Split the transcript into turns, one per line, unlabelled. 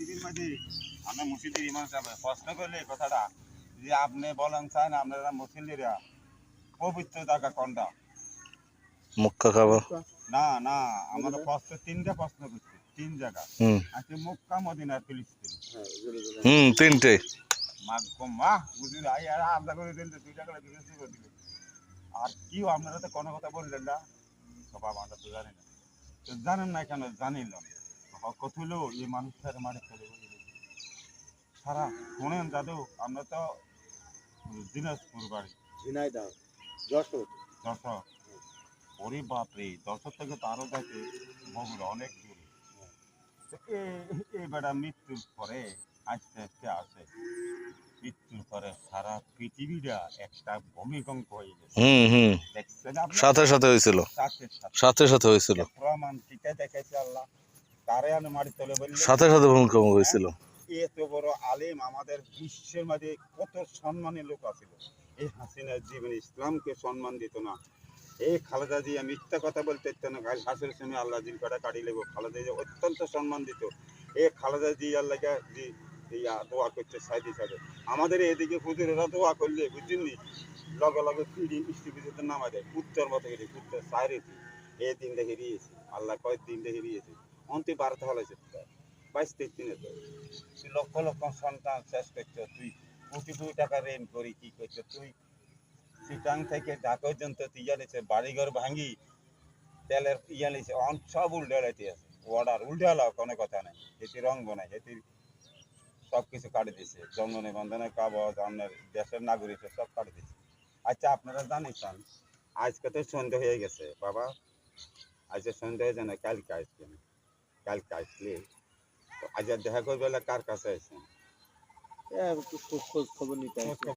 আমরা মসজিদের ইমাম সাহেব প্রশ্ন করলে কথাটা যে আপনি বলেন চান আপনারা মুসলিমরা পবিত্র জায়গা কোনটা?
কাবা
না না আমরা প্রশ্ন তিনটা প্রশ্ন করছি তিন জায়গা। আছে মক্কা মদিনা ফিলিস্তিন।
হুম তিনটে।
মা মা বুঝলি আই আর আলাদা করে দিল দুই বিক্রি করে দিল আর কিও আপনারা তো কোনো কথা বললেন না? তো বাবা আমরা তো জানি না। তো জানেন না কেন? জানিলাম। কত হলো এই মানুষটার মারে গেল সারা শোনেন দাদু আমরা তো দিনাজপুর বাড়ি।
ঝিনাইদহ যশোর।
দর্শক ওরে বাপরে দর্শক থেকে তো আরও বগুড়া অনেক দূরে। এ- এই বেড়া মৃত্যুর পরে আস্তে আস্তে আসে। মৃত্যুর পরে সারা পৃথিবীটা একটা ভূমিকম্প হয়ে গেছে।
হুম হুম।
দেখছেন আপনি?
সাথে সাথে হয়েছিল।
সাথে সাথে।
সাথে সাথে হয়েছিল।
প্রমাণ দেখেছে আল্লাহ?
সাথে সাথে ভূমিকম্প হয়েছিল।
এত বড় আলেম আমাদের বিশ্বের মাঝে কত সম্মানী লোক আছিল। এই হাসিনার জীবন ইসলামকে সম্মান দিত না। এই খালেদা জিয়া মিথ্যা কথা বলতে না। কাল হাসের সময় আল্লাহ জিল কাটা কাটি লেবো খালেদা জিয়া অত্যন্ত সম্মান দিত। এই খালেদা জি আল্লাহ জি ইয়া দোয়া করতে সাইডে সাইডে আমাদের এদিকে হুজুরেরা দোয়া করলে বুঝছেননি? লগে লগে পিড়ি বৃষ্টি বৃষ্টিতে নামা দেয়। উত্তর মতো করে উত্তর সাইরে এই দিনটা হেরিয়েছে আল্লাহ কয় দিনটা হেরিয়েছে অন্তে বারোটা হলেছে বাইশ, তেইশ দিনে তো লক্ষ লক্ষ সন্তান শেষ করছ, তুই কোটি কোটি টাকা রেন করি, কি করছ, তুই সিটাং থেকে ঢাকা পর্যন্ত তুই জানিস বাড়িঘর ভাঙি, তেলের ইয়ে নিছে, অন সব উল্টে লাইতে আছে। অর্ডার উল্টে হলাও কোনো কথা নাই। এটি রং নাই এটি সব কিছু কাটে দিছে। জন্ম নিবন্ধনের কাগজ আপনার দেশের নাগরিক, সব কাটে দিছে। আচ্ছা আপনারা জানিছেন আজকে তো সন্ধে হয়ে গেছে, বাবা। আজকে সন্ধে হয়ে যায় না, কালকে আসবেন। কালকে আসলে তো আজ আর দেখা করবে কার কাছে আসেন
একটু খোঁজ খবর নিতে আসছি।